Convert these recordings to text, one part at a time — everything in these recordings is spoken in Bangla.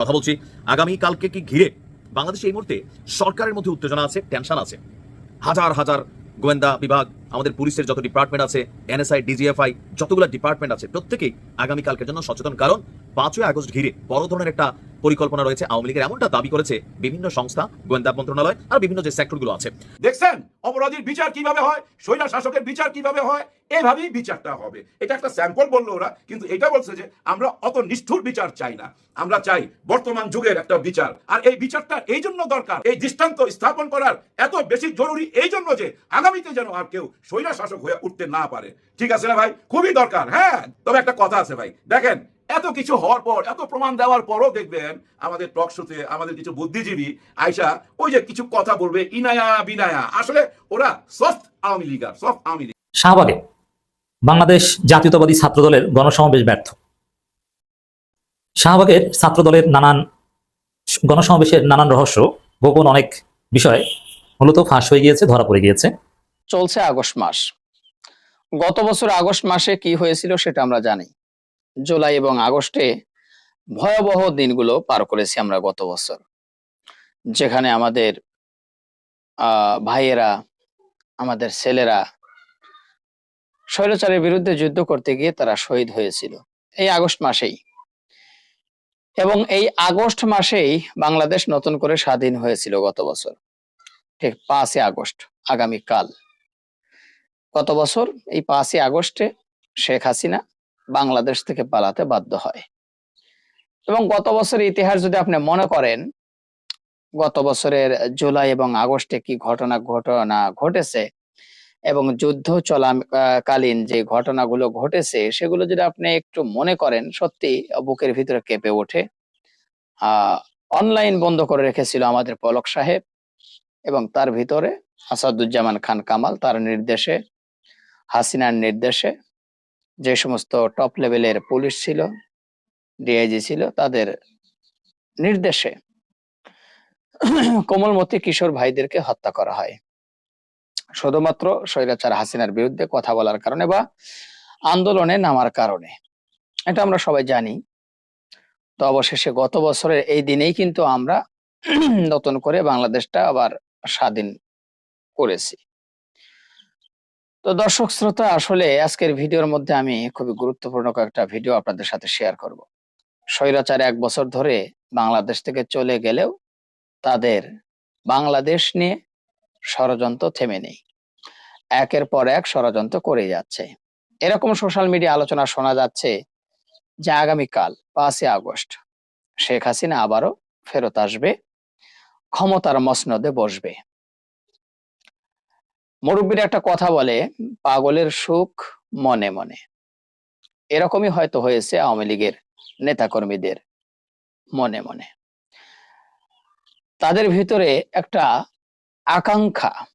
কথা বলছি আগামী কালকে কি ঘিরে বাংলাদেশে এই মুহূর্তে সরকারের মধ্যে উত্তেজনা আছে টেনশন আছে? হাজার হাজার গোয়েন্দা বিভাগ, আমাদের পুলিশের যত ডিপার্টমেন্ট আছে এনএসআই ডিজিএফআই যতগুলো ডিপার্টমেন্ট আছে, প্রত্যেকেই আগামী কালকের জন্য সচেতন। কারণ পাঁচই আগস্ট ঘিরে বড় ধরনের একটা পরিকল্পনা রয়েছে আওয়ামী লীগের। এমনটা দাবি করেছে বিভিন্ন সংস্থা, গোয়েন্দা মন্ত্রণালয় আর বিভিন্ন যে সেক্টরগুলো আছে। দেখছেন? অপরাধীর বিচার কীভাবে হয়? স্বৈরা শাসকের বিচার কীভাবে হয়? এভাবেই বিচারটা হবে। এটা একটা স্যাম্পল বলল ওরা, কিন্তু এটা বলছে যে আমরা অত নিষ্ঠুর বিচার চাই না। আমরা চাই বর্তমান যুগের একটা বিচার। আর এই বিচারটা এই জন্য দরকার, এই দৃষ্টান্ত স্থাপন করার এত বেশি জরুরি এই জন্য যে আগামীতে যেন আর কেউ স্বৈরা শাসক হয়ে উঠতে না পারে। ঠিক আছে না ভাই? খুবই দরকার। হ্যাঁ তবে একটা কথা আছে ভাই। দেখেন এত কিছু হওয়ার পর এত প্রমাণ দেওয়ার পরও দেখবেন আমাদের টক শোতে আমাদের কিছু বুদ্ধিজীবী আয়সা ওই যে কিছু কথা বলবে ইনায়া বিনায়া। আসলে ওরা soft Awami leaguer soft Awami League. শাহবাগে বাংলাদেশ জাতীয়তাবাদী ছাত্রদলের গণসমাবেশ ব্যর্থ। শাহবাগের ছাত্রদলের নানান গণসমাবেশের নানান রহস্য গোপন অনেক বিষয় মূলত ফাঁস হয়ে গিয়েছে ধরা পড়ে গিয়েছে। চলছে আগস্ট মাস। গত বছর আগস্ট মাসে কি হয়েছিল সেটা আমরা জানি। জুলাই এবং আগস্টে ভয়াবহ দিনগুলো পার করেছি আমরা গত বছর। যেখানে আমাদের ভাইয়েরা, আমাদের ছেলেরা স্বৈরাচারের বিরুদ্ধে যুদ্ধ করতে গিয়ে তারা শহীদ হয়েছিল, এই আগস্ট মাসেই। এবং এই আগস্ট মাসেই বাংলাদেশ নতুন করে স্বাধীন হয়েছিল গত বছর, ঠিক পাঁচই আগস্ট, আগামীকাল। গত বছর এই পাঁচই আগস্টে শেখ হাসিনা বাংলাদেশ থেকে পালাতে বাধ্য হয়। এবং গত বছরের ইতিহাস যদি আপনি মনে করেন, গত বছরের জুলাই এবং আগস্টে কি ঘটনা ঘটনা ঘটেছে এবং যুদ্ধ চলাকালীন যে ঘটনাগুলো ঘটেছে, সেগুলো যদি আপনি একটু মনে করেন, সত্যি বুকের ভিতরে কেঁপে ওঠে। অনলাইন বন্ধ করে রেখেছিল আমাদের পলক সাহেব এবং তার ভিতরে আসাদুজ্জামান খান কামাল, তার নির্দেশে, হাসিনার নির্দেশে যে সমস্ত টপ লেভেলের পুলিশ ছিল ডিআইজি ছিল, তাদের নির্দেশে কোমলমতি কিশোর ভাইদেরকে হত্যা করা হয়। শুধুমাত্র স্বৈরাচার হাসিনার বিরুদ্ধে কথা বলার কারণে বা আন্দোলনে নামার কারণে। এটা আমরা সবাই জানি। তো অবশেষে গত বছরের এই দিনেই কিন্তু আমরা নতুন করে বাংলাদেশটা আবার স্বাধীন করেছি। তো দর্শক শ্রোতা, আসলে আজকের ভিডিওর মধ্যে আমি খুবই গুরুত্বপূর্ণ কয়েকটা ভিডিও আপনাদের সাথে শেয়ার করব। স্বৈরাচার এক বছর ধরে বাংলাদেশ থেকে চলে গেলেও তাদের বাংলাদেশ নিয়ে ষড়যন্ত্র থেমে নেই। একের পর এক ষড়যন্ত্র করে যাচ্ছে। এরকম সোশ্যাল মিডিয়া আলোচনা শোনা যাচ্ছে যে আগামীকাল পাঁচই আগস্ট শেখ হাসিনা আবারও ফেরত আসবে, ক্ষমতার মসনদে বসবে। মুরব্বীর একটা কথা বলে, পাগলের সুখ মনে মনে। এরকমই হয়তো হয়েছে আওয়ামী লীগের নেতাকর্মীদের মনে মনে। তাদের ভিতরে একটা আকাঙ্ক্ষা,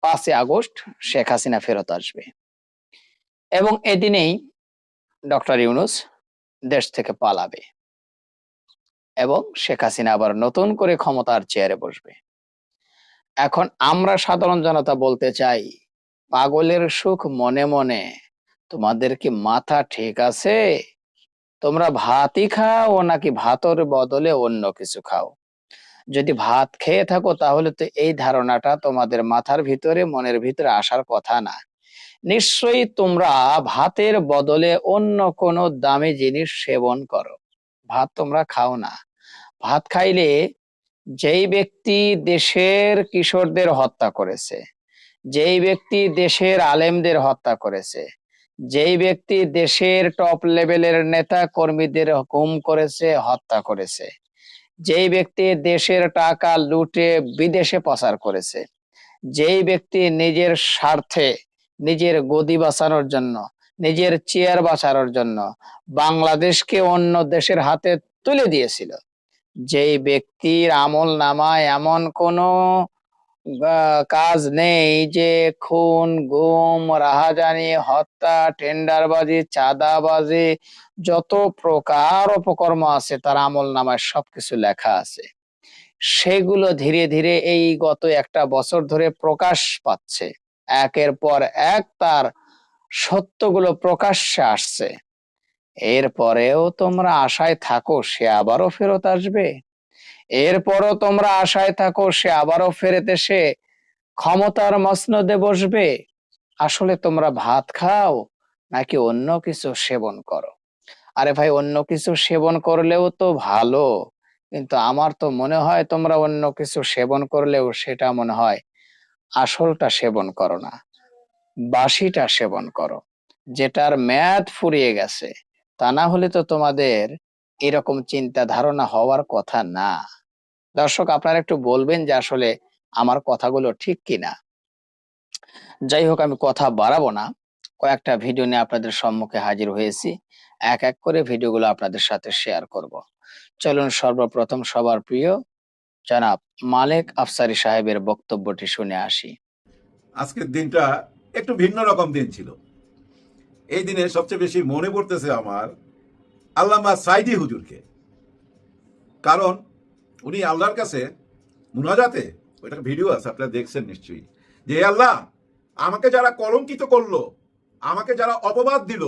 পাঁচই আগস্ট শেখ হাসিনা ফেরত আসবে। এবং এদিনেই ডক্টর ইউনুস দেশ থেকে পালাবে। এবং শেখ হাসিনা আবার নতুন করে ক্ষমতার চেয়ারে বসবে। এখন আমরা সাধারণ জনতা বলতে চাই, পাগলের সুখ মনে মনে, তোমাদের কি মাথা ঠিক আছে? তোমরা ভাতই খাও নাকি ভাতর বদলে অন্য কিছু খাও? যদি ভাত খেয়ে থাকো তাহলে তো এই ধারণাটা তোমাদের মাথার ভিতরে, মনের ভিতরে আসার কথা না। নিশ্চয়ই তোমরা ভাতের বদলে অন্য কোনো দামি জিনিস সেবন করো। ভাত তোমরা খাও না। ভাত খাইলে যেই ব্যক্তি দেশের কিশোরদের হত্যা করেছে, যেই ব্যক্তি দেশের আলেমদের হত্যা করেছে, যেই ব্যক্তি দেশের টপ লেভেলের নেতা কর্মীদের হুকুম করেছে, হত্যা করেছে, যেই ব্যক্তি দেশের টাকা লুটে বিদেশে পাচার করেছে, যেই ব্যক্তি নিজের স্বার্থে নিজের গদি বাঁচানোর জন্য, নিজের চেয়ার বাঁচানোর জন্য বাংলাদেশকে অন্য দেশের হাতে তুলে দিয়েছিল। যেই ব্যক্তির আমল নামায় এমন কোনো কাজ নেই যে খুন, গুম, রাহাজানি, হত্যা, টেন্ডারবাজি, চাঁদাবাজি, যত প্রকার অপকর্ম আছে তার আমল নামায় সবকিছু লেখা আছে। সেগুলো ধীরে ধীরে এই গত একটা বছর ধরে প্রকাশ পাচ্ছে। একের পর এক তার সত্যগুলো প্রকাশ্যে আসছে। এরপরেও তোমরা আশায় থাকো, সে আবারও ফেরত আসবে। এরপরও তোমরা আশায় থাকো, সে আবারও ফেরত এসে ক্ষমতার মসনদে বসবে। আসলে তোমরা ভাত খাও, নাকি অন্য কিছু সেবন করো? আরে ভাই, অন্য কিছু সেবন করলেও তো ভালো, কিন্তু আমার তো মনে হয় তোমরা অন্য কিছু সেবন করলেও সেটা মনে হয় আসলটা সেবন করো না, বাসিটা সেবন করো, যেটার মেয়াদ ফুরিয়ে গেছে। তা না হলে তো তোমাদের এরকম চিন্তা ধারণা হওয়ার কথা না। দর্শক, আপনারা একটু বলবেন যে আসলে আমার কথাগুলো ঠিক কিনা? যাই হোক, আমি কথা বাড়াবো না। কয়েকটা ভিডিও নিয়ে আপনাদের সম্মুখে হাজির হয়েছি। এক এক করে ভিডিওগুলো আপনাদের সাথে শেয়ার করব। চলুন, সর্বপ্রথম সবার প্রিয় জনাব মালেক আফসারি সাহেবের বক্তব্যটি শুনে আসি। আজকের দিনটা একটু ভিন্ন রকম দিন ছিল। এই দিনে সবচেয়ে বেশি মনে পড়তেছে আমার আল্লামা সাইদি হুজুরকে। কারণ উনি আল্লাহর কাছে মুনাজাতে, ওইটার ভিডিও আছে, আপনারা দেখছেন নিশ্চয়ই, যে আল্লাহ, আমাকে যারা কলঙ্কিত করল, আমাকে যারা অপবাদ দিল,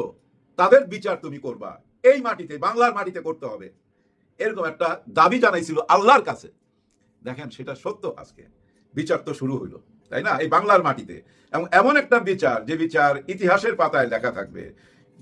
তাদের বিচার তুমি করবা। এই মাটিতে, বাংলার মাটিতে করতে হবে। এরকম একটা দাবি জানাইছিল আল্লাহর কাছে। দেখেন, সেটা সত্য আজকে। বিচার তো শুরু হইল। তাই না। এই বাংলার মাটিতে। এবং এমন একটা বিচার যে বিচার ইতিহাসের পাতায় লেখা থাকবে।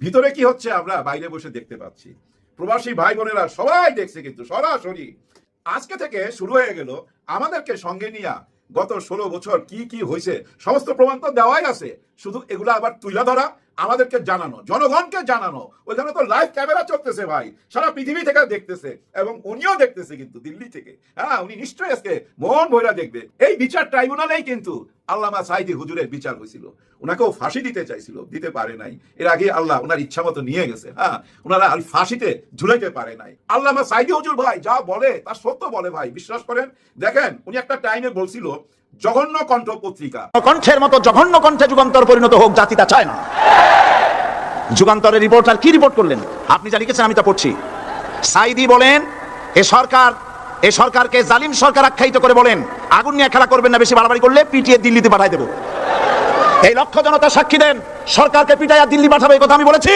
ভিতরে কি হচ্ছে আমরা বাইরে বসে দেখতে পাচ্ছি। প্রবাসী ভাই বোনেরা সবাই দেখছে কিন্তু সরাসরি। আজকে থেকে শুরু হয়ে গেল আমাদেরকে সঙ্গে নিয়ে গত ষোলো বছর কি কি হয়েছে সমস্ত প্রমাণ তো দেওয়াই আছে। শুধু এগুলো আবার তুলে ধরা আমাদেরকে জানানো, জনগণকে জানানো। ওইখানে তো লাইভ ক্যামেরা চলতেছে ভাই। সারা পৃথিবী থেকে দেখতেছে এবং উনিও দেখতেছে কিন্তু দিল্লি থেকে। হ্যাঁ উনি নিশ্চয়ই আজকে মন ভৈরা দেখবে। এই বিচার ট্রাইব্যুনালেই কিন্তু আল্লামা সাইদি হুজুরের বিচার হয়েছিল। ওনাকেও ফাঁসি দিতে চাইছিল, দিতে পারে নাই। এর আগে আল্লাহ ওনার ইচ্ছা মতো নিয়ে গেছে হ্যাঁ। ওনারা আর ফাঁসিতে ঝুলাইতে পারে নাই। আল্লামা সাইদি হুজুর ভাই যা বলে তার সত্য বলে ভাই, বিশ্বাস করেন? দেখেন, উনি একটা টাইমে বলছিল জঘন্য কণ্ঠ পত্রিকা। কণ্ঠের মতো জঘন্য কণ্ঠে যুগান্তর পরিণত হোক জাতি তা চায় না। যুগান্তরের রিপোর্টার কি রিপোর্ট করলেন? আপনি যা লিখেছেন আমি তা পড়ছি। সাইদি বলেন এ সরকার এ সরকারকে জালিম সরকার আখ্যায়িত করে বলেন আগুন নিয়ে খেলা করবেন না বেশি বাড়াবাড়ি করলে পিটিয়ে দিল্লিতে পাঠাই দেবো। এই লক্ষ জনতা সাক্ষী দেন সরকারকে পিটাইয়া দিল্লি পাঠাবে এই কথা আমি বলেছি।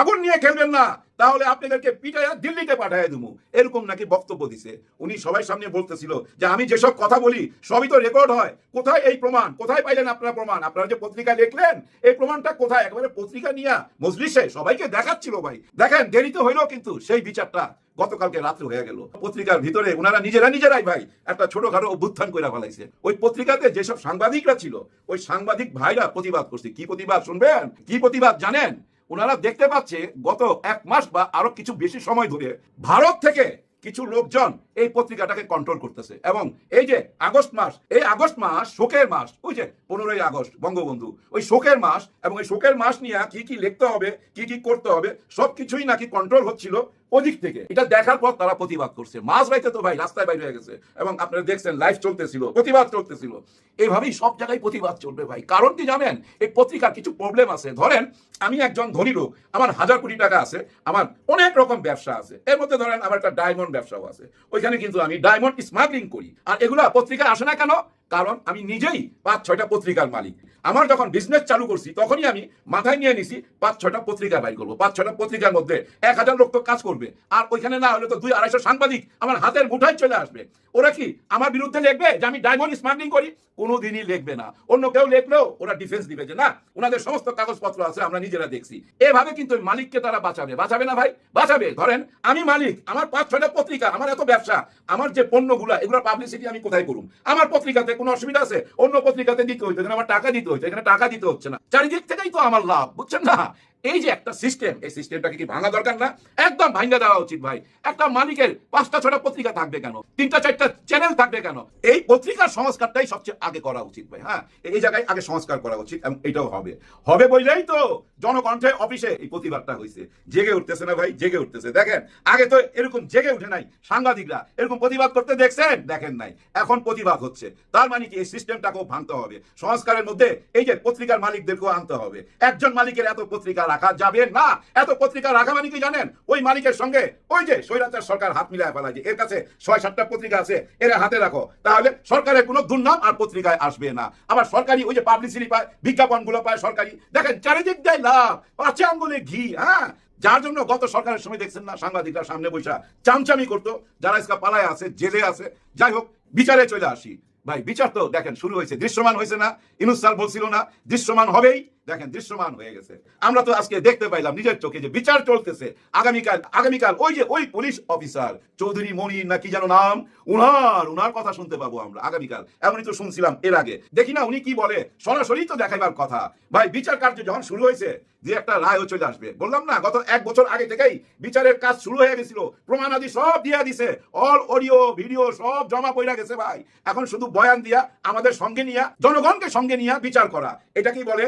আগুন নিয়ে খেলবেন না তাহলে আপনাদেরকে পিটাইয়া দিল্লিতে পাঠিয়ে দেবো এরকম নাকি বক্তব্য দিছে। উনি সবাই সামনে বলতেছিল যে আমি যেসব কথা বলি, সবই তো রেকর্ড হয়। কোথায় এই প্রমাণ? কোথায় পাইলেন আপনারা প্রমাণ? আপনারা যে পত্রিকা লিখলেন, এই প্রমাণটা কোথায়? একেবারে পত্রিকা নিয়ে মজলিসে সবাইকে দেখাচ্ছিল ভাই। দেখেন, দেরিতে হইল কিন্তু সেই বিচারটা গতকালকে রাত্রে হয়ে গেল। পত্রিকার ভিতরে ওনারা নিজেরা নিজেরাই ভাই একটা ছোটখাটো অভ্যুত্থান করে ফেলাইছে। ওই পত্রিকাতে যেসব সাংবাদিকরা ছিল, ওই সাংবাদিক ভাইরা প্রতিবাদ করছে। কি প্রতিবাদ শুনবেন? কি প্রতিবাদ জানেন? ওনারা দেখতে পাচ্ছে গত এক মাস বা আরও কিছু বেশি সময় ধরে ভারত থেকে কিছু লোকজন এই পত্রিকাটাকে কন্ট্রোল করতেছে। এবং এই যে আগস্ট মাস, এই আগস্ট মাস শোকের মাস, ওই যে পনেরোই আগস্ট বঙ্গবন্ধু, ওই শোকের মাস এবং এই শোকের মাস নিয়ে কি কি লিখতে হবে, কি কি করতে হবে সব কিছুই নাকি কন্ট্রোল হচ্ছিল। ওদিক থেকে। এটা দেখার পর তারা প্রতিবাদ করছে। মাঝ রাইতে তো ভাই, রাস্তায় বাইরে হয়ে গেছে। এবং আপনারা দেখছেন লাইভ চলতেছিল, প্রতিবাদ চলতেছিল। এইভাবেই সব জায়গায় প্রতিবাদ চলবে ভাই। কারণ কি জানেন? এই পত্রিকার কিছু প্রবলেম আছে। ধরেন, আমি একজন ধনী লোক, আমার হাজার কোটি টাকা আছে, আমার অনেক রকম ব্যবসা আছে। এর মধ্যে ধরেন, আমার একটা ডায়মন্ড ব্যবসাও আছে। ওইখানে কিন্তু আমি ডায়মন্ড স্মাগলিং করি। আর এগুলা পত্রিকায় আসে না কেন? কারণ আমি নিজেই পাঁচ, ছয়টা পত্রিকার মালিক। আমার যখন বিজনেস চালু করছি, তখনই আমি মাথায় নিয়ে নিছি, পাঁচ, ছয়টা পত্রিকা বাইর করব। পাঁচ, ছয়টা পত্রিকার মধ্যে এক হাজার লোক তো কাজ করবে। আর ওইখানে না হলে তো দুই আড়াইশো সাংবাদিক আমার হাতের মুঠায় চলে আসবে। ওরা কি আমার বিরুদ্ধে লিখবে যে আমি ডায়মন্ড স্মাগলিং করি? কোনোদিনই লিখবে না। অন্য কেউ লিখলেও ওরা ডিফেন্স দিবে যে, না, ওনাদের সমস্ত কাগজপত্র আছে, আমরা নিজেরা দেখছি। এভাবে কিন্তু ওই মালিককে তারা বাঁচাবে। বাঁচাবে না ভাই? বাঁচাবে। ধরেন, আমি মালিক, আমার পাঁচ, ছয়টা পত্রিকা, আমার এত ব্যবসা, আমার যে পণ্যগুলা এগুলোর পাবলিসিটি আমি কোথায় করুম? আমার পত্রিকাতে কোনো অসুবিধা আছে? অন্য পত্রিকাতে দিতে হইতো, এখানে আমার টাকা দিতে হইতো, এখানে টাকা দিতে হচ্ছে না। চারিদিক থেকেই তো আমার লাভ, বুঝছেন না? এই যে একটা সিস্টেম এই সিস্টেমটাকে কি ভাঙা দরকার না? একদম ভাঙা দেওয়া উচিত ভাই। একটা মালিকের পাঁচটা ছটা পত্রিকা থাকবে কেন? তিনটা, চারটা চ্যানেল থাকবে কেন? এই পত্রিকার সংস্কারটাই সবচেয়ে আগে করা উচিত ভাই হ্যাঁ? এই জায়গায় আগে সংস্কার করা উচিত এবং এটাও হবে। হবে বললেই তো জনকণ্ঠে অফিসে এই প্রতিবাদটা হয়েছে জেগে উঠতেছে না ভাই, জেগে উঠতেছে। দেখেন, আগে তো এরকম জেগে উঠে নাই। সাংবাদিকরা এরকম প্রতিবাদ করতে দেখছেন? দেখেন নাই। এখন প্রতিবাদ হচ্ছে। তার মানে কি এই সিস্টেমটাকেও ভাঙতে হবে। সংস্কারের মধ্যে এই যে পত্রিকার মালিকদেরকেও আনতে হবে। একজন মালিকের এত পত্রিকার রাখা যাবে না। এত পত্রিকা রাখা মানে কি জানেন? ওই মালিকের সঙ্গে ওই যে স্বৈরাচার সরকার হাত মিলায় ফেলা যে, এর কাছে ছয় সাতটা পত্রিকা আছে, এরা হাতে রাখো। তাহলে সরকারের কোনো দুর্নাম আর পত্রিকায় আসবে না। আবার সরকারি ওই যে পাবলিসিটি পায়, বিজ্ঞাপনগুলো পায় সরকারি। দেখেন, চারিদিক দেয় লাভ পাঁচে আঙ্গুলে ঘি হ্যাঁ? যার জন্য গত সরকারের সময় দেখছেন না সাংবাদিকরা সামনে বৈশা চামচামি করতো, যারা ইসকা পালায় আছে, জেলে আছে। যাই হোক, বিচারে চলে আসি। ভাই, বিচার তো দেখেন, শুরু হয়েছে। দৃশ্যমান হয়েছে না, ইনুস স্যার বলছিল না, দৃশ্যমান হবেই। দেখেন, দৃশ্যমান হয়ে গেছে। আমরা তো আজকে দেখতে পাইলাম, নিজের চোখে যে বিচার চলতেছে। আগামীকাল আগামীকাল ওই যে ওই পুলিশ অফিসার, চৌধুরী মনির না কি যেন নাম, উনার উনার কথা শুনতে পাবো আমরা আগামীকাল। এমনই তো শুনছিলাম এর আগে। দেখি না উনি কি বলে, সরাসরি তো দেখাইবার কথা। ভাই, বিচার কার্য যখন শুরু হয়েছে, যে একটা রায়ও চলে আসবে। বললাম না, গত এক বছর আগে থেকেই বিচারের কাজ শুরু হয়ে গেছিল। প্রমাণাদি সব দিয়ে দিছে। অল অডিও, ভিডিও সব জমা পড়া গেছে ভাই। এখন শুধু বয়ান দিয়া, আমাদের সঙ্গে নিয়া, জনগণকে সঙ্গে নিয়া বিচার করা। এটা কি বলে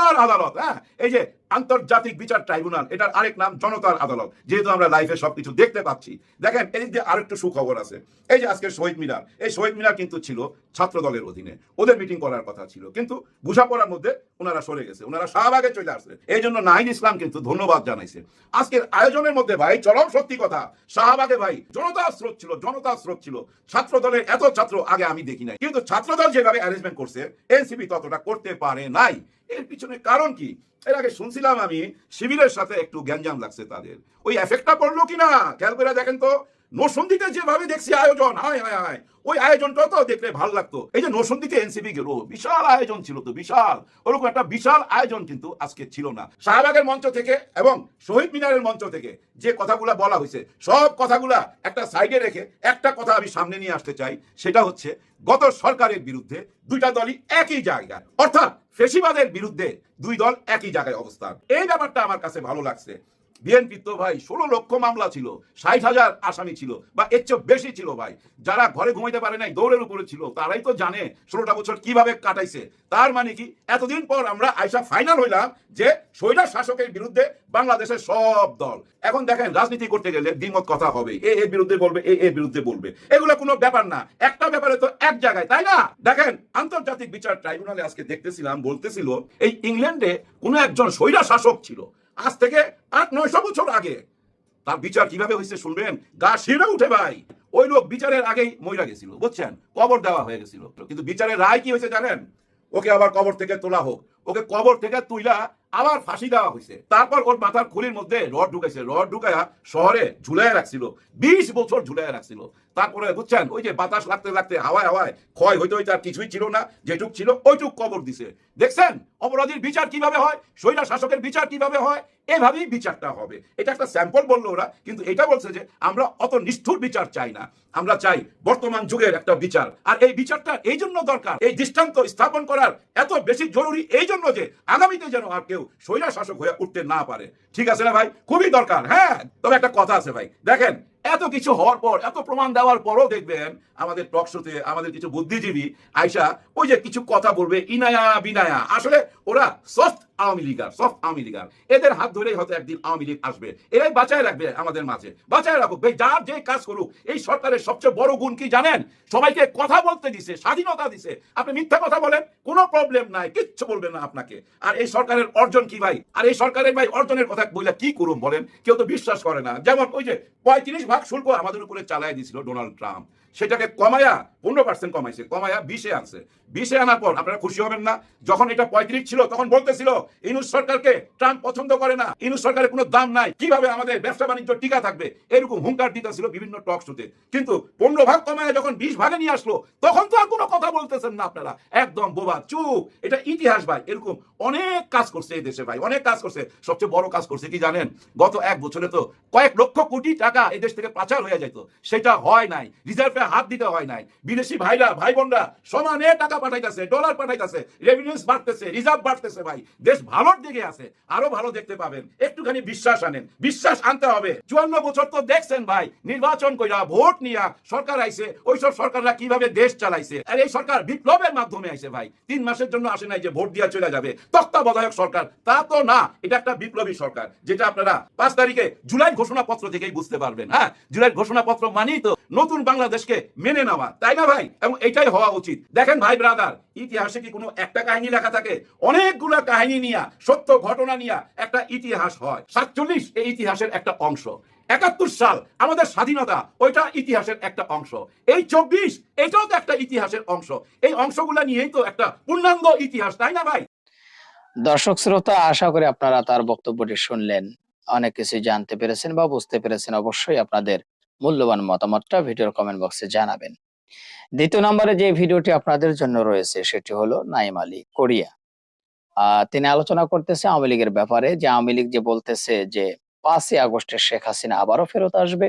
জনতার আদালত হ্যাঁ? এই যে আন্তর্জাতিক বিচার ট্রাইব্যুনাল, এটার আরেক নাম জনতার আদালত, যেহেতু আমরা লাইফে সবকিছু দেখতে পাচ্ছি। দেখেন, এদিক দিয়ে আরেকটু সুখবর আছে। এই যে আজকে শহীদ মিনার, এই শহীদ মিনার কিন্তু ছিল ছাত্র দলের অধীনে। ওদের মিটিং করার কথা ছিল, কিন্তু বুঝাপড়ার মধ্যে ওনারা সরে গেছে, ওনারা শাহবাগে চলে আসছে। এই জন্য নাহিদ ইসলাম কিন্তু ধন্যবাদ জানাইছে। আজকের আয়োজনের মধ্যে ভাই, চরম সত্যি কথা, শাহবাগে ভাই জনতা স্রোত ছিল জনতা স্রোত ছিল। ছাত্র দলের এত ছাত্র আগে আমি দেখি নাই, কিন্তু ছাত্র দল যেভাবে অ্যারেঞ্জমেন্ট করছে, এনসিপি ততটা করতে পারে নাই। এর পিছনে কারণ কি? এর আগে শুনছিলাম আমি শিবিরের সাথে একটু গ্যাঞ্জাম লাগছে তাদের। ওই এফেক্টটা পড়ল কিনা? খেয়াল করে দেখেন তো। নসন্দিতে যেভাবে দেখছি আয়োজন, হায় হায় হায়। ওই আয়োজনটা তো দেখলে ভালো লাগতো। এই যে নসন্দিতে এনসিপি গেল, বিশাল আয়োজন ছিল তো, বিশাল। ওরকম একটা বিশাল আয়োজন কিন্তু আজকে ছিল না। শাহবাগের মঞ্চ থেকে এবং শহীদ মিনারের মঞ্চ থেকে যে কথাগুলা বলা হয়েছে, সব কথাগুলা একটা সাইডে রেখে একটা কথা আমি সামনে নিয়ে আসতে চাই, সেটা হচ্ছে গত সরকারের বিরুদ্ধে দুইটা দলই একই জায়গায়, অর্থাৎ ফেসিবাদের বিরুদ্ধে দুই দল একই জায়গায় অবস্থান। এই ব্যাপারটা আমার কাছে ভালো লাগছে। বিএনপি তো ভাই ষোলো লক্ষ মামলা ছিল, ষাট হাজার আসামি ছিল, বা এর চেয়ে বেশি ছিল ভাই। যারা ঘরে ঘুমাইতে পারে নাই, দৌড়ের উপরে ছিল, তারাই তো জানে ষোলোটা বছর কীভাবে কাটাইছে। তার মানে কি, এতদিন পর আমরা আইসা ফাইনাল হইলাম যে স্বৈরার শাসকের বিরুদ্ধে বাংলাদেশের সব দল। এখন দেখেন রাজনীতি করতে গেলে দ্বিমত কথা হবে। এ এর বিরুদ্ধে বলবে, এ এর বিরুদ্ধে বলবে। এগুলো কোনো ব্যাপার না। একটা ব্যাপারে তো এক জায়গায়, তাই না? দেখেন, আন্তর্জাতিক বিচার ট্রাইব্যুনালে আজকে দেখতেছিলাম, বলতেছিল, এই ইংল্যান্ডে কোনো একজন স্বৈরা শাসক ছিল। আজ থেকে আট নয়শো বছর আগে। তার বিচার কীভাবে হয়েছে শুনবেন? গা শিরে উঠে ভাই। ওই লোক বিচারের আগেই মইরা গেছিল, বুঝছেন? কবর দেওয়া হয়ে গেছিল। কিন্তু বিচারের রায় কি হয়েছে জানেন? ওকে আবার কবর থেকে তোলা হোক। ওকে কবর থেকে তুইলা আবার ফাঁসি দেওয়া হয়েছে। তারপর ওর মাথার খুলির মধ্যে রড ঢুকাইছে। রড ঢুকায়া শহরে ঝুলাই রাখছিল। বিশ বছর ঝুলাই রাখছিল। তারপরে বুঝছেন, ওই যে বাতাস লাগতে লাগতে, হাওয়ায় হাওয়ায় ক্ষয় হইতে হইতে আর কিছুই ছিল না, যেটুক ছিল ওইটুক কবর দিছে। দেখছেন? অপরাধীর বিচার কীভাবে হয়? স্বৈরা শাসকের বিচার কীভাবে হয়? এভাবেই বিচারটা হবে। এটা একটা স্যাম্পল বলল ওরা, কিন্তু এটা বলছে যে আমরা অত নিষ্ঠুর বিচার চাই না। আমরা চাই বর্তমান যুগের একটা বিচার। আর এই বিচারটা এই জন্য দরকার, এই দৃষ্টান্ত স্থাপন করার এত বেশি জরুরি এই জন্য যে আগামীতে যেন আর কেউ স্বৈরা শাসক হয়ে উঠতে না পারে। ঠিক আছে না ভাই? খুবই দরকার হ্যাঁ? তবে একটা কথা আছে ভাই। দেখেন এত কিছু হওয়ার পর, এত প্রমাণ দেওয়ার পরও দেখবেন আমাদের টক শোতে আমাদের কিছু বুদ্ধিজীবী আয়সা ওই যে কিছু কথা বলবে, ইনায়া বিনায়া। আসলে ওরা soft Awami leaguer, soft Awami leaguer. এদের হাত ধরেই হয়তো একদিন আওয়ামী লীগ আসবে। এরাই বাঁচায় রাখবে আমাদের মাঝে। বাঁচায় রাখুক। ভাই, যার যে কাজ করুক, এই সরকারের সবচেয়ে বড় গুণ কি জানেন? সবাইকে কথা বলতে দিছে, স্বাধীনতা দিছে। আপনি মিথ্যা কথা বলেন, কোনো প্রবলেম নাই, কিচ্ছু বলবে না আপনাকে। আর এই সরকারের অর্জন কি ভাই? আর এই সরকারের ভাই অর্জনের কথা বইলা কি করুন বলেন? কেউ তো বিশ্বাস করে না। যেমন ওই যে পঁয়ত্রিশ ভাগ শুল্ক আমাদের উপরে চালায় দিছিল ডোনাল্ড ট্রাম্প। সেটাকে কমায়া পনেরো পার্সেন্ট কমাইছে, কমায়া বিশে আনছে। বিশে আনার পর আপনারা খুশি হবেন না, যখন এটা পঁয়ত্রিশ ছিল, তখন বলতেছিল, ইনুস সরকারকে ট্রাম্প পছন্দ করে না, ইনুস সরকারের কোনো দাম নাই, কীভাবে আমাদের ব্যবসা বাণিজ্য টিকা থাকবে? এরকম হুঙ্কার দিতেছিল বিভিন্ন টক শোতে। কিন্তু পনেরো ভাগ কমায় যখন বিশ ভাগে নিয়ে আসলো, তখন তো আর কোনো কথা বলতেছেন না আপনারা। একদম বোবা, চুপ, এটা ইতিহাস ভাই, এরকম অনেক কাজ করছে এই দেশে ভাই, অনেক কাজ করছে। সবচেয়ে বড় কাজ করছে কি জানেন? গত এক বছরে তো কয়েক লক্ষ কোটি টাকা এই দেশ থেকে পাচার হয়ে যেত সেটা হয় নাই। রিজার্ভে হাত দিতে হয় নাই। বিদেশি ভাইরা ভাই বোনরা সমানে টাকা পাঠাইতেছে ডলার পাঠাইতেছে রেভিনিউস বাড়তেছে রিজার্ভ বাড়তেছে ভাই। দেশ ভালোর দিকে আছে, আরও ভালো দেখতে পাবেন। একটুখানি বিশ্বাস আনেন, বিশ্বাস আনতে হবে। চুয়ান্ন বছর তো দেখছেন ভাই, নির্বাচন কইরা ভোট নিয়া সরকার আইছে, ওইসব সরকাররা কীভাবে দেশ চালাইছে? আর এই সরকার বিপ্লবের মাধ্যমে আইছে ভাই। তিন মাসের জন্য আসে নাই যে ভোট দিয়া চলে যাবে। তত্ত্বাবধায়ক সরকার, তা তো না, এটা একটা বিপ্লবী সরকার, যেটা আপনারা পাঁচ তারিখে জুলাই ঘোষণাপত্র থেকেই বুঝতে পারবেন হ্যাঁ? জুলাই ঘোষণাপত্র মানেই তো নতুন বাংলাদেশকে মেনে নেওয়া, তাই না ভাই? এবং এটাই হওয়া উচিত। দেখেন ভাই ব্রাদার ইতিহাসে কি কোনো একটা কাহিনী লেখা থাকে? অনেকগুলো কাহিনী নিয়ে, সত্য ঘটনা নিয়ে একটা ইতিহাস হয়। সাতচল্লিশ এই ইতিহাসের একটা অংশ। একাত্তর সাল, আমাদের স্বাধীনতা, ওইটা ইতিহাসের একটা অংশ। এই চব্বিশ, এটাও তো একটা ইতিহাসের অংশ। এই অংশগুলা নিয়েই তো একটা পূর্ণাঙ্গ ইতিহাস, তাই না ভাই? দর্শক শ্রোতা, আশা করি আপনারা তার বক্তব্যটি শুনলেন। অনেক কিছু জানতে পেরেছেন বা বুঝতে পেরেছেন। অবশ্যই আপনাদের মূল্যবান মতামতটা ভিডিওর কমেন্ট বক্সে জানাবেন। দ্বিতীয় নম্বরে যে ভিডিওটি আপনাদের জন্য রয়েছে সেটি হলো নাইম আলী কোরিয়া। তিনি আলোচনা করতেছে আওয়ামী লীগের ব্যাপারে যে আওয়ামী লীগ যে বলতেছে যে পাঁচই আগস্টে শেখ হাসিনা আবারও ফেরত আসবে,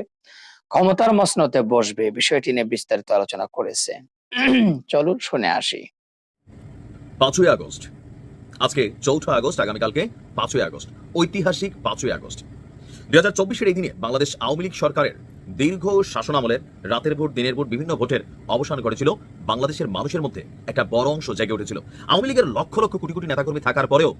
ক্ষমতার মসনতে বসবে, বিষয়টি নিয়ে বিস্তারিত আলোচনা করেছে। চলুন শুনে আসি। পাঁচই আগস্ট। আজকে চৌঠা আগস্ট আগামীকালকে পাঁচই আগস্ট, ঐতিহাসিক পাঁচই আগস্ট। দুই হাজার চব্বিশের এই দিনে বাংলাদেশ আওয়ামী লীগ সরকারের দীর্ঘ শাসনামলের রাতের ভোট দিনের ভোট বিভিন্ন ভোটের অবসান ঘটেছিল বাংলাদেশের মানুষের মধ্যে। একটা বড় অংশ জেগে উঠেছিল। আওয়ামী লীগের লক্ষ লক্ষ কোটি কোটি নেতাকর্মী থাকার পরেও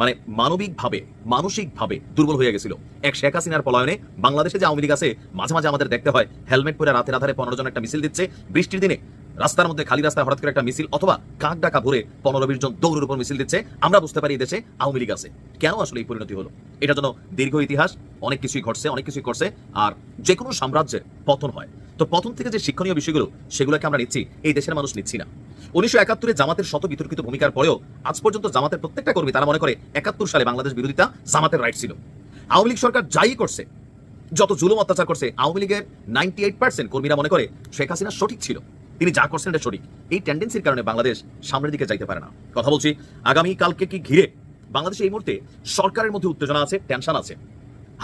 মানে মানবিকভাবে, মানসিকভাবে দুর্বল হয়ে গেছিল। এক শেখ হাসিনার পলায়নে বাংলাদেশে যে আওয়ামী লীগ আছে, মাঝে মাঝে আমাদের দেখতে হয়, হেলমেট পরে রাতের আধারে পনেরো জন একটা মিছিল দিচ্ছে, বৃষ্টির দিনে রাস্তার মধ্যে খালি রাস্তায় হঠাৎ করে একটা মিছিল অথবা কাক ডাকা ভরে পনেরো বিশ জন দৌড়ের উপর মিছিল দিচ্ছে, আমরা বুঝতে পারি দেশে আওয়ামী লীগ আছে। কেন আসলে এই পরিণতি হলো? এটার জন্য দীর্ঘ ইতিহাস, অনেক কিছুই ঘটছে, অনেক কিছুই করছে, আর যে কোনো সাম্রাজ্যের পতন হয়। তো পতন থেকে যে শিক্ষণীয় বিষয়গুলো, সেগুলোকে আমরা নিচ্ছি, এই দেশের মানুষ নিচ্ছি না। উনিশশো একাত্তরে জামাতের শত বিতর্কিত ভূমিকার পরেও আজ পর্যন্ত জামাতের প্রত্যেকটা কর্মী, তারা মনে করে একাত্তর সালে বাংলাদেশ বিরোধিতা জামাতের রাইট ছিল। আওয়ামী লীগ সরকার যাই করছে, যত জুলুম অত্যাচার করছে, আওয়ামী লীগের নাইনটি এইট পার্সেন্ট কর্মীরা মনে করে শেখ হাসিনা সঠিক ছিল। তিনি যা করছেন এটা সঠিক। এই টেন্ডেন্সির কারণে বাংলাদেশ সামনের দিকে যাইতে পারে না। কথা বলছি আগামী কালকে কি ঘিরে? বাংলাদেশে এই মুহূর্তে সরকারের মধ্যে উত্তেজনা আছে টেনশন আছে।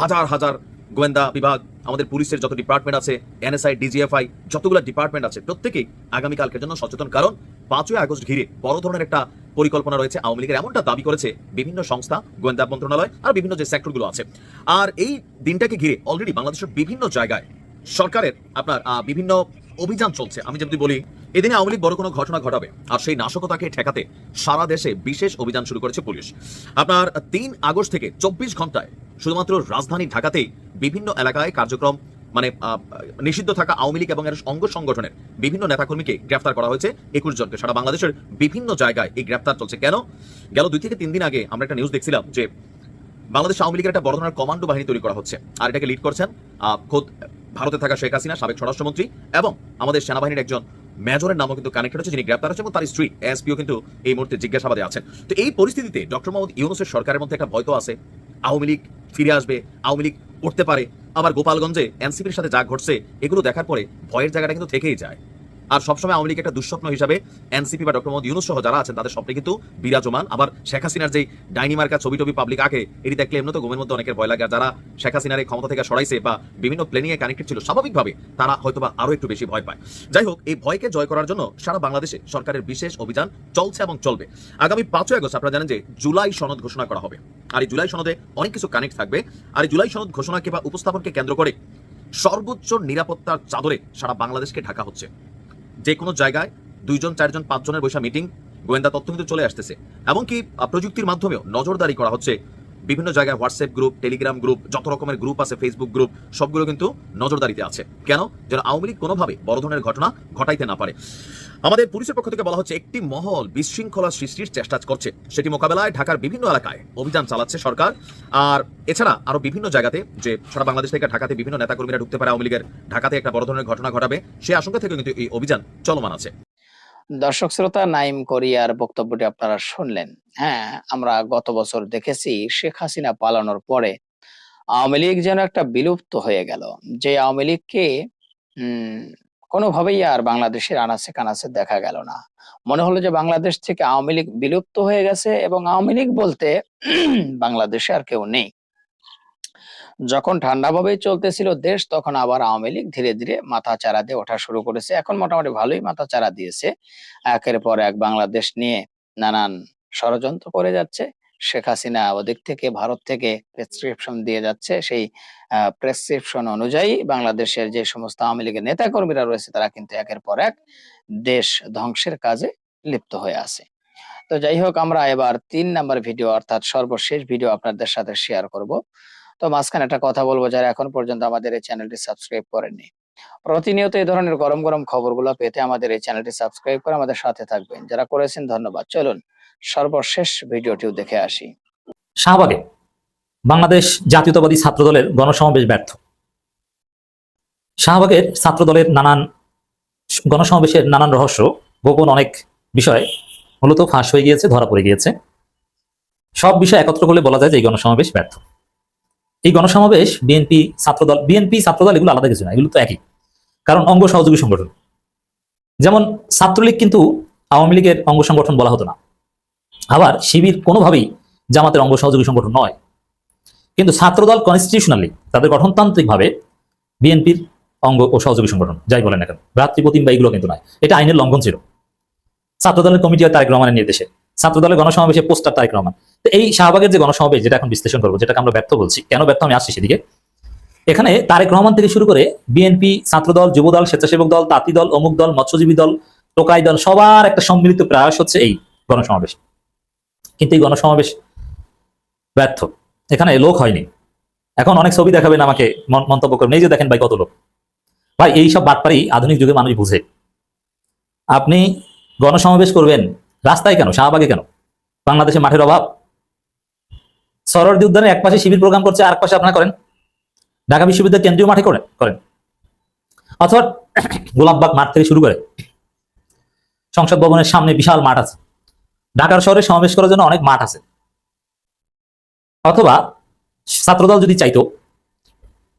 হাজার হাজার গোয়েন্দা বিভাগ, আমাদের পুলিশের যত ডিপার্টমেন্ট আছে এনএসআই ডিজিএফআই যতগুলো ডিপার্টমেন্ট আছে, প্রত্যেকেই আগামীকালকের জন্য সচেতন। কারণ পাঁচই আগস্ট ঘিরে বড় ধরনের একটা পরিকল্পনা রয়েছে। আওয়ামী লীগের এমনটা দাবি করেছে বিভিন্ন সংস্থা, গোয়েন্দা মন্ত্রণালয় আর বিভিন্ন যে সেক্টরগুলো আছে। আর এই দিনটাকে ঘিরে অলরেডি বাংলাদেশের বিভিন্ন জায়গায় সরকারের আপনার বিভিন্ন অভিযান চলছে। আমি যদি বলি, এদিনে আওয়ামী লীগ বড় কোনো ঘটনা ঘটাবে, আর সেই নাশকতাকে ঠেকাতে সারা দেশে বিশেষ অভিযান শুরু করেছে পুলিশ। আপনার তিন আগস্ট থেকে চব্বিশ ঘন্টায় শুধুমাত্র রাজধানী ঢাকাতেই বিভিন্ন এলাকায় কার্যক্রম মানে নিষিদ্ধ থাকা আওয়ামী লীগ এবং এর অঙ্গ সংগঠনের বিভিন্ন নেতাকর্মীকে গ্রেফতার করা হয়েছে একুশ জনকে। সারা বাংলাদেশের বিভিন্ন জায়গায় এই গ্রেফতার চলছে। কেন? গেল দুই থেকে তিন দিন আগে আমরা একটা নিউজ দেখছিলাম যে, বাংলাদেশ আওয়ামী লীগের একটা বড় ধরনের কমান্ডো বাহিনী তৈরি করা হচ্ছে। আর এটাকে লিড করছেন খোদ ভারতে থাকা শেখ হাসিনা, সাবেক স্বরাষ্ট্রমন্ত্রী এবং আমাদের সেনাবাহিনীর একজন মেজরের নামও কিন্তু কানেক্টেড হচ্ছে যিনি গ্রেপ্তার হচ্ছে এবং তার স্ত্রী এসপিও কিন্তু এই মুহূর্তে জিজ্ঞাসাবাদে আছেন। তো এই পরিস্থিতিতে ডক্টর মোহাম্মদ ইউনুসের সরকারের মধ্যে একটা ভয় তো আছে। আওয়ামী লীগ ফিরে আসবে, আওয়ামী লীগ উঠতে পারে। আবার গোপালগঞ্জে এনসিপির সাথে যা ঘটছে, এগুলো দেখার পরে ভয়ের জায়গাটা কিন্তু থেকেই যায়। আর সবসময় আওয়ামী লীগ একটা দুঃস্বপ্ন হিসাবে এনসিপি বা ডক্টর মোহাম্মদ ইউনুস সহ যারা আছেন, তাদের স্বপ্নে কিন্তু বিরাজমান। আবার শেখ হাসিনার যে ডাইনি মার্কা ছবি টবি পাবলিক আঁকে, এটি দেখলে এমনি তো ঘুমের মধ্যে অনেকের ভয় লাগে। যারা শেখ হাসিনার ক্ষমতা থেকে সরাইছে বা বিভিন্ন প্লেনিংয়ে কানেক্টেড ছিল, স্বাভাবিকভাবে তারা হয়তোবা আরও একটু বেশি ভয় পায়। যাই হোক, এই ভয়কে জয় করার জন্য সারা বাংলাদেশে সরকারের বিশেষ অভিযান চলছে এবং চলবে। আগামী পাঁচই আগস্ট আপনারা জানেন যে জুলাই সনদ ঘোষণা করা হবে। আর এই জুলাই সনদে অনেক কিছু কানেক্ট থাকবে। আর এই জুলাই সনদ ঘোষণাকে বা উপস্থাপনকে কেন্দ্র করে সর্বোচ্চ নিরাপত্তার চাদরে সারা বাংলাদেশকে ঢাকা হচ্ছে। যে কোনো জায়গায় দুইজন, চারজন, পাঁচজনের বৈশা মিটিং গোয়েন্দা তথ্য কিন্তু চলে আসতেছে। এমনকি প্রযুক্তির মাধ্যমেও নজরদারি করা হচ্ছে বিভিন্ন জায়গায় হোয়াটসঅ্যাপ গ্রুপ টেলিগ্রাম গ্রুপ যত রকমের গ্রুপ আছে ফেসবুক গ্রুপ সবগুলো কিন্তু নজরদারিতে আছে। কেন? যেন আওয়ামী লীগ কোনোভাবে বড় ধরনের ঘটনা ঘটাইতে না পারে। আমাদের পুলিশের পক্ষ থেকে বলা হচ্ছে, একটি মহল বিশৃঙ্খলা সৃষ্টির চেষ্টা করছে। সেটি মোকাবেলায় ঢাকার বিভিন্ন এলাকায় অভিযান চালাচ্ছে সরকার। আর এছাড়া আরও বিভিন্ন জায়গাতে যে সারা বাংলাদেশ থেকে ঢাকাতে বিভিন্ন নেতাকর্মীরা ঢুকতে পারে আওয়ামী লীগের, ঢাকাতে একটা বড় ধরনের ঘটনা ঘটাবে, সে আশঙ্কা থেকে কিন্তু এই অভিযান চলমান আছে। দর্শক শ্রোতা, নাইম কোরিয়ার বক্তব্যটি আপনারা শুনলেন। হ্যাঁ আমরা গত বছর দেখেছি শেখ হাসিনা পালানোর পরে আওয়ামী লীগ যেন একটা বিলুপ্ত হয়ে গেল। যে আওয়ামী লীগকে কোনোভাবেই আর বাংলাদেশের আনাচে কানাচে দেখা গেল না। মনে হলো যে বাংলাদেশ থেকে আওয়ামী লীগ বিলুপ্ত হয়ে গেছে এবং আওয়ামী লীগ বলতে বাংলাদেশে আর কেউ নেই। যখন ঠান্ডাভাবেই চলতেছিল দেশ, তখন আবার আওয়ামী লীগ ধীরে ধীরে মাথা চারা দিয়ে ওঠা শুরু করেছে। এখন মোটামুটি ভালোই মাথা চারা দিয়েছে। একের পর এক বাংলাদেশ নিয়ে নানান ষড়যন্ত্র করে যাচ্ছে। শেখ হাসিনা ওদিক থেকে ভারত থেকে প্রেসক্রিপশন দিয়ে যাচ্ছে। সেই প্রেসক্রিপশন অনুযায়ী বাংলাদেশের যে সমস্ত আওয়ামী লীগের নেতাকর্মীরা রয়েছে, তারা কিন্তু একের পর এক দেশ ধ্বংসের কাজে লিপ্ত হয়ে আছে। তো যাই হোক, আমরা এবার তিন নাম্বার ভিডিও অর্থাৎ সর্বশেষ ভিডিও আপনাদের সাথে শেয়ার করব। তো মাঝখানে একটা কথা বলব যারা এখন পর্যন্ত আমাদের এই চ্যানেলটি সাবস্ক্রাইব করেননি। প্রতিনিয়ত এই ধরনের গরম গরম খবরগুলো পেতে আমাদের এই চ্যানেলটি সাবস্ক্রাইব করে আমাদের সাথে থাকবেন। যারা করেছেন ধন্যবাদ। চলুন, সর্বশেষ ভিডিওটিও দেখে আসি। শাহবাগে বাংলাদেশ জাতীয়তাবাদী ছাত্র দলের গণসমাবেশ ব্যর্থ। শাহবাগের ছাত্র দলের নানান গণসমাবেশের নানান রহস্য, গোপন অনেক বিষয় মূলত ফাঁস হয়ে গিয়েছে, ধরা পড়ে গিয়েছে। সব বিষয় একত্র করলে বলা যায় যে এই গণসমাবেশ ব্যর্থ। এই গণসমাবেশ বিএনপি ছাত্রদল বিএনপি ছাত্রদল এগুলো আলাদা কিছু না, এগুলো তো একই। কারণ অঙ্গ সহযোগী সংগঠন। যেমন ছাত্রলীগ কিন্তু আওয়ামী লীগের অঙ্গ সংগঠন বলা হতো না। আবার শিবির কোনোভাবেই জামাতের অঙ্গ সহযোগী সংগঠন নয়। কিন্তু ছাত্রদল কনস্টিটিউশনালি তাদের গঠনতান্ত্রিকভাবে বিএনপির অঙ্গ ও সহযোগী সংগঠন, যাই বলেন না কেন, ভ্রাতৃপ্রতিম বা এগুলো কিন্তু নয়। এটা আইনের লঙ্ঘন ছিল। ছাত্রদলের কমিটি হয় তারেক রহমানের নির্দেশে। ছাত্রদলের গণসমাবেশে পোস্টার তারেক রহমান। তো এই শাহবাগের যে গণসমাবেশ, যেটা এখন বিশ্লেষণ করব, যেটাকে আমরা ব্যর্থ বলছি, কেন ব্যর্থ আমি আসছি সেদিকে। এখানে তারেক রহমান থেকে শুরু করে বিএনপি, ছাত্রদল, যুবদল, স্বেচ্ছাসেবক দল, তাঁতি দল, অমুক দল, মৎস্যজীবী দল, টোকাই দল, সবার একটা সম্মিলিত প্রয়াস হচ্ছে এই গণসমাবেশ। কিন্তু এই গণসমাবেশ ব্যর্থ। এখানে লোক হয়নি। এখন অনেক ছবি দেখাবেন আমাকে, মন- মন্তব্য করবেন। এই যে দেখেন ভাই কত লোক। ভাই, এইসব বাটপারি আধুনিক যুগে মানুষ বুঝে। আপনি গণসমাবেশ করবেন রাস্তায় কেন? শাহবাগে কেন? বাংলাদেশে মাঠের অভাব? সরোয়ার্দী উদ্যানে এক পাশে শিবির প্রোগ্রাম করছে, আর পাশে আপনারা করেন? ঢাকা বিশ্ববিদ্যালয় কেন্দ্রীয় মাঠে করেন? করেন। অথবা গোলাপবাগ মাঠ থেকে শুরু করে সংসদ ভবনের সামনে বিশাল মাঠ আছে। ঢাকার শহরে সমাবেশ করার জন্য অনেক মাঠ আছে। অথবা ছাত্রদল যদি চাইতো,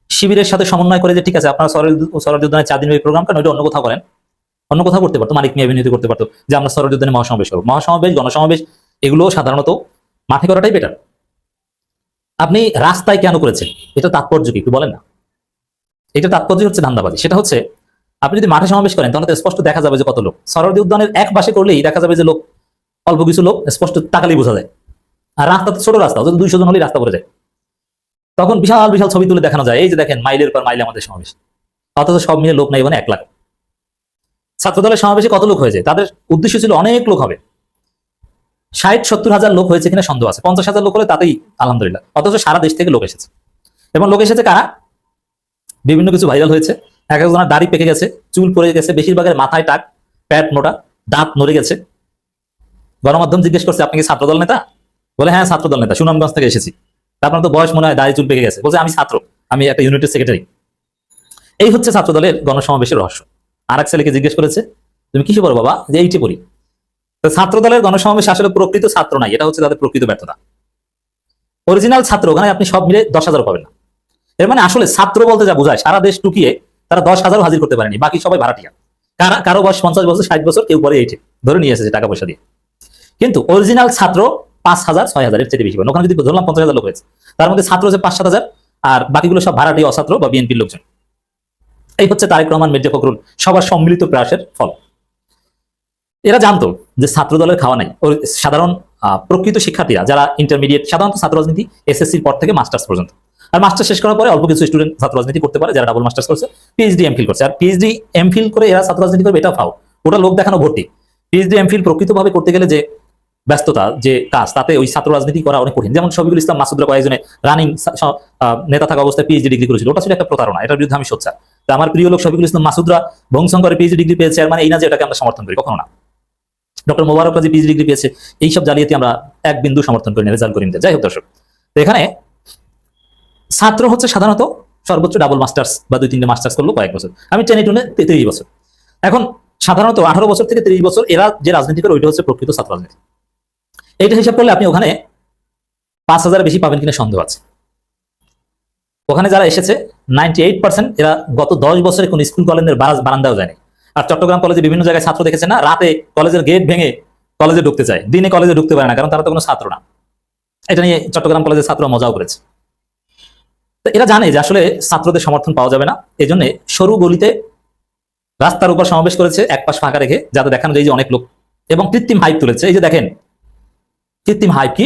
শিবিরের সাথে সমন্বয় করে যে ঠিক আছে, আপনারা সরল উদ্যানে চার দিন প্রোগ্রাম করেন ওইটা অন্য কোথাও করেন। অন্য কোথাও করতে পারতো মালিক নিয়ে অভিনীত করতে পারতো, যে আমরা সরল উদ্যানে মহাসমাবেশ করব। মহাসমাবেশ গণসমাবেশ এগুলো সাধারণত মাঠে করাটাই বেটার আপনি রাস্তায় কেন করেছেন? এটা তাৎপর্য কি? একটু বলেন না। এটা তাৎপর্য হচ্ছে ধান্দাবাজি। সেটা হচ্ছে, আপনি যদি মাঠে সমাবেশ করেন তাহলে তো স্পষ্ট দেখা যাবে যে কত লোক। সরোয়ার্দী উদ্যানের এক পাশে করলেই দেখা যাবে যে লোক, অল্প কিছু লোক, স্পষ্ট তাকালেই বোঝা যায়। আর রাস্তা তো ছোট রাস্তা, অথচ দুইশো জন হলেই রাস্তা পড়ে যায়। তখন বিশাল বিশাল ছবি তুলে দেখানো যায়। এই যে দেখেন, মাইলের পর মাইলে আমাদের সমাবেশ। অথচ সব মিলে লোক নাই মানে এক লাখ। ছাত্রদলের সমাবেশে কত লোক হয়েছে? তাদের উদ্দেশ্য ছিল অনেক লোক হবে। ষাট, সত্তর হাজার লোক হয়েছে কিনা সন্দেহ আছে। পঞ্চাশ হাজার লোক হলে তাতেই আলহামদুলিল্লাহ। অথচ সারা দেশ থেকে লোক এসেছে। এবং লোক এসেছে কারা? বিভিন্ন কিছু ভাইরাল হয়েছে। এক একজনের দাড়ি পেকে গেছে, চুল পড়ে গেছে, বেশিরভাগের মাথায় টাক, প্যাট, মোটা, দাঁত নড়ে গেছে। গণমাধ্যম জিজ্ঞেস করছে, আপনি কি ছাত্রদল নেতা? বলে হ্যাঁ ছাত্রদল নেতা। সুনামগঞ্জ থেকে এসেছি। তারপর তো বয়স মনে হয়, দাড়ি, চুল পেকে গেছে। বলছে, আমি ছাত্র। আমি একটা ইউনিটের সেক্রেটারি। এই হচ্ছে ছাত্রদলের গণসমাবেশের রহস্য। আর এক ছেলেকে জিজ্ঞেস করেছে, তুমি কিসে পড়ো বাবা? যে এইটি পড়ি। তো ছাত্র দলের গণসমাবেশ আসলে প্রকৃত ছাত্র নাই, এটা হচ্ছে তাদের প্রকৃত ব্যর্থতা। অরিজিনাল ছাত্র, ওখানে আপনি সব মিলে দশ হাজার পাবেন না। এর মানে আসলে ছাত্র বলতে যা বোঝায়, সারা দেশ টুকিয়ে তারা দশ হাজারও হাজির করতে পারেনি, বাকি সবাই ভাড়াটিয়া। কারা, কারও বয়স পঞ্চাশ বছর, ষাট বছর, কেউ পরে এইটে, ধরে নিয়ে এসেছে টাকা পয়সা দিয়ে। কিন্তু অরিজিনাল ছাত্র পাঁচ হাজার, ছয় হাজারের চেয়ে বেশি পাবেন। ওখানে যদি ধরলাম পঞ্চাশ হাজার লোক হয়েছে, তার মধ্যে ছাত্র হচ্ছে পাঁচ, সাত হাজার, আর বাকিগুলো সব ভাড়াটি অছাত্র বা বিএনপির লোকজন। এই হচ্ছে তারেক রহমান, মির্জা ফখরুল, সবার সম্মিলিত প্রয়াসের ফল। এরা জানতো যে ছাত্র দলের খাওয়া নাই। ওর সাধারণ প্রকৃত শিক্ষার্থীরা, যারা ইন্টারমিডিয়েট সাধারণত ছাত্র রাজনীতি এসএসসির পর থেকে মাস্টার্স পর্যন্ত। আর মাস্টার শেষ করার পরে অল্প কিছু স্টুডেন্ট ছাত্র রাজনীতি করতে পারে, যারা ডাবল মাস্টার্স করছে পিএইচডি এমফিল করছে। আর পিএইচডি এমফিল করে এরা ছাত্র রাজনীতি করবে এটা ফাও। ওটা লোক দেখানো ভর্তি। পিএইচডি এমফিল প্রকৃতভাবে করতে গেলে যে ব্যস্ততা, যে কাজ, তাতে ওই ছাত্র রাজনীতি করা অনেক কঠিন। যেমন শফিকুল ইসলাম মাসুদরা কয়েকজনে রানিং নেতা থাকা অবস্থায় পিএইচডি ডিগ্রি করেছিল। ওটা ছিল একটা প্রতারণা। এটার বিরুদ্ধে আমি সোচ্চার। আমার প্রিয় লোক শফিকুল ইসলাম মাসুদরা ভংশঙ্করে পিএইচডি ডিগ্রি পেয়েছে আর মানে এই না যে এটাকে আমরা সমর্থন করি, কখনো না। ডক্টর মোবারক যে পিএইচডি ডিগ্রি পেয়েছে, এইসব জালিয়াতি আমরা এক বিন্দু সমর্থন করি না, রেজাল্ট করি না যাই হোক দর্শক এখানে ছাত্র হচ্ছে সাধারণত সর্বোচ্চ ডাবল মাস্টার্স বা দুই তিনটে মাস্টার্স করল কয়েক বছর। আমি টেনে টুনে তিরিশ বছর। এখন সাধারণত আঠারো বছর থেকে তিরিশ বছর এরা যে রাজনীতি করে, ওইটা হচ্ছে প্রকৃত ছাত্র রাজনীতি। এইটা হিসাব করলে আপনি ওখানে পাঁচ হাজার বেশি পাবেন কিনা সন্দেহ আছে। ওখানে যারা এসেছে নাইনটি এইট পার্সেন্ট এরা গত দশ বছরে কোন স্কুল কলেজের বারান্দাও যায়নি। আর চট্টগ্রাম কলেজে বিভিন্ন জায়গায় ছাত্র দেখেছে না, রাতে কলেজের গেট ভেঙে কলেজে ঢুকতে চায়। দিনে কলেজে ঢুকতে পারে না, কারণ তারা তো কোনো ছাত্র না। এটা নিয়ে চট্টগ্রাম কলেজের ছাত্র মজাও করেছে। এরা জানে যে আসলে ছাত্রদের সমর্থন পাওয়া যাবে না এই জন্য সরু গলিতে রাস্তার উপর সমাবেশ করেছে, এক পাশ ফাঁকা রেখে, যাতে দেখানো যায় যে অনেক লোক। এবং কৃত্রিম হাইপ তুলেছে। এই যে দেখেন, কৃত্রিম হাইপ কি?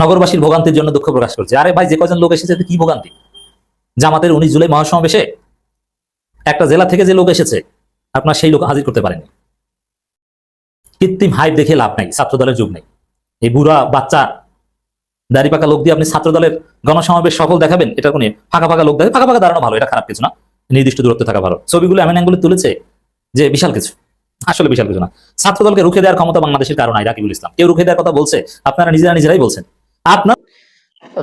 নগরবাসীর ভোগান্তির জন্য দুঃখ প্রকাশ করছে। আরে ভাই, যে কজন লোক এসেছে কি ভোগান্তি? জামাতের উনিশ জুলাই মহাসমাবেশে একটা জেলা থেকে যে লোক এসেছে, আপনার সেই লোক হাজির করতে পারেনি। কৃত্রিম হাইপ দেখে লাভ নাই ছাত্র দলের যুগ নেই। এই বুড়া বাচ্চা, দাড়ি পাকা লোক দিয়ে আপনি ছাত্র দলের গণসমাবেশ সফল দেখাবেন, এটা কোনো ফাঁকা ফাঁকা লোক দেখে ফাঁকা ফাঁকা দাঁড়ানো ভালো, এটা খারাপ কিছু না। নির্দিষ্ট দূরত্বে থাকা ভালো। ছবিগুলো এমন অ্যাঙ্গুলে তুলেছে যে বিশাল কিছু। আসলে বিশাল কিছু না। ছাত্রদলকে রুখে দেওয়ার ক্ষমতা বাংলাদেশের কারণ নাই, রাকিবুল ইসলাম। কেউ রুখে দেওয়ার কথা বলছে, আপনারা নিজেরা নিজেরাই বলছেন। আপনার?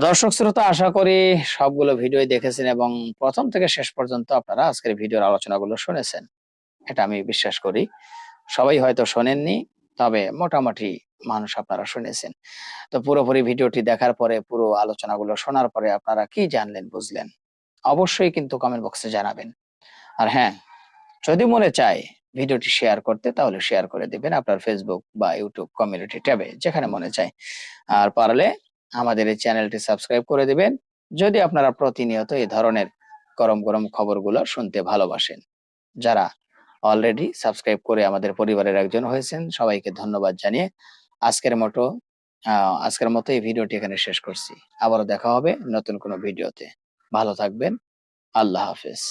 দর্শক শ্রোতা, আশা করি সবগুলো ভিডিও দেখেছেন এবং প্রথম থেকে শেষ পর্যন্ত আপনারা আজকের ভিডিওর আলোচনাগুলো শুনেছেন। এটা আমি বিশ্বাস করি। সবাই হয়তো শোনেননি, তবে মোটামুটি মানুষ আপনারা শুনেছেন। তো পুরোপুরি ভিডিওটি দেখার পরে, পুরো আলোচনাগুলো শোনার পরে আপনারা কি জানলেন, বুঝলেন? অবশ্যই কিন্তু কমেন্ট বক্সে জানাবেন। আর হ্যাঁ যদি মনে চায় ভিডিওটি শেয়ার করতে, তাহলে শেয়ার করে দিবেন আপনার ফেসবুক বা ইউটিউব কমিউনিটি ট্যাবে, যেখানে মনে চায়। আর পারলে আমাদের এই চ্যানেলটি সাবস্ক্রাইব করে দিবেন, যদি আপনারা প্রতিনিয়ত এই ধরনের গরম গরম খবরগুলো শুনতে ভালোবাসেন। যারা অলরেডি সাবস্ক্রাইব করে আমাদের পরিবারের একজন হয়েছেন, সবাইকে ধন্যবাদ জানিয়ে আজকের মতো আজকের মতো এই ভিডিওটি এখানে শেষ করছি। আবারও দেখা হবে নতুন কোনো ভিডিওতে। ভালো থাকবেন। আল্লাহ হাফেজ।